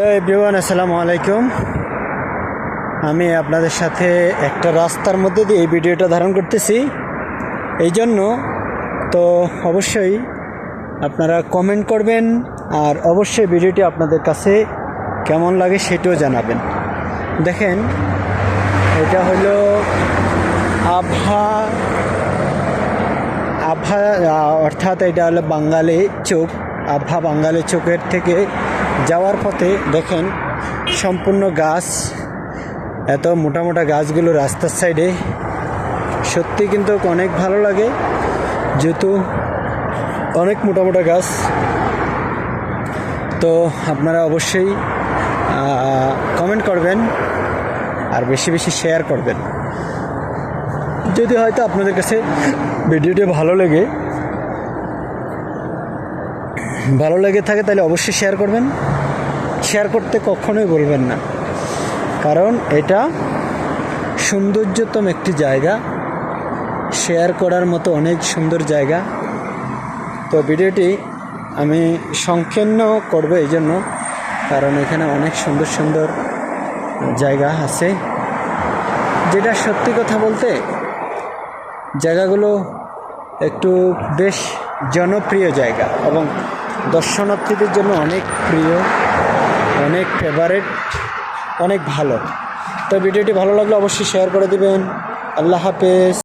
Everyone, আসসালামু আলাইকুম। আমি আপনাদের সাথে একটা রাস্তার মধ্যে দিয়ে এই ভিডিওটা ধারণ করতেছি। এই জন্য তো অবশ্যই আপনারা কমেন্ট করবেন আর অবশ্যই ভিডিওটি আপনাদের কাছে কেমন লাগে সেটাও জানাবেন। দেখেন, এটা হলো আভা আভা অর্থাৎ এটা হলো বাঙালি চোখ, আভা বাঙালি চোখের থেকে যাওয়ার পথে দেখেন সম্পূর্ণ গাছ, এত মোটা মোটা গাছগুলো রাস্তার সাইডে। সত্যি কিন্তু অনেক ভালো লাগে, যেহেতু অনেক মোটা মোটা গাছ। তো আপনারা অবশ্যই কমেন্ট করবেন আর বেশি বেশি শেয়ার করবেন। যদি হয়তো আপনাদের কাছে ভিডিওটি ভালো লেগে ভালো লেগে থাকে তাহলে অবশ্যই শেয়ার করবেন। শেয়ার করতে কখনোই বলবেন না। কারণ এটা সৌন্দর্যতম একটি জায়গা। শেয়ার করার মতো অনেক সুন্দর জায়গা। তো ভিডিওটি আমি সংকীর্ণ করব এই জন্য। কারণ এখানে অনেক সুন্দর সুন্দর জায়গা আছে। যেটা সত্যি কথা বলতে জায়গাগুলো একটু বেশ জনপ্রিয় জায়গা এবং দর্শনার্থীদের জন্য অনেক প্রিয়, অনেক ফেভারেট অনেক ভালো। তো ভিডিওটি ভালো লাগলে অবশ্যই শেয়ার করে দিবেন। আল্লাহ হাফেজ।